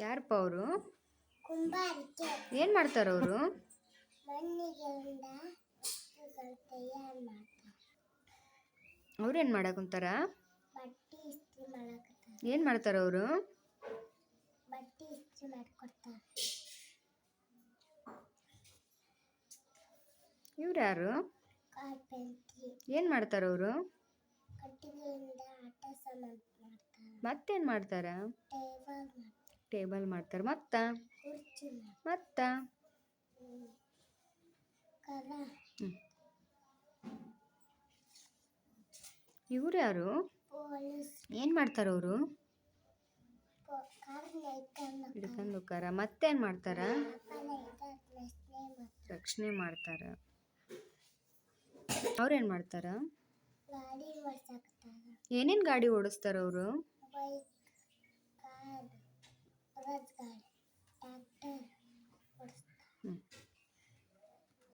ಯಾರಪ್ಪ ಅವರು? ಏನು ಮಾಡ್ತಾರ ಅವರು? ಅವ್ರೇನು ಇಸ್ತ್ರಿ ಮಾಡಕತ್ತಾರೆ. ಏನು ಮಾಡ್ತಾರ ಅವರು? ಇವ್ರು ಯಾರು? ಏನು ಮಾಡ್ತಾರ ಅವರು? ಮತ್ತೇನು ಮಾಡ್ತಾರ. ಟೇಬಲ್ ಮಾಡ್ತಾರೆ. ಮತ್ತ? ಮತ್ತ? ಕರ ಇವ್ರು ಯಾರು? ಏನು ಮಾಡ್ತಾರ ಅವರು? ಕಾರ್ ಮತ್ತೇನ್ ಹಿಡ್ಕೊಂಡು ಹೋಗಾರ ಮತ್ತೇನು ಮಾಡ್ತಾರ? ರಕ್ಷಣೆ ಮಾಡ್ತಾರ? ಅವ್ರೇನು ಮಾಡ್ತಾರ? ಏನೇನು ಗಾಡಿ ಓಡಿಸ್ತಾರ ಅವರು? Arkadaşlar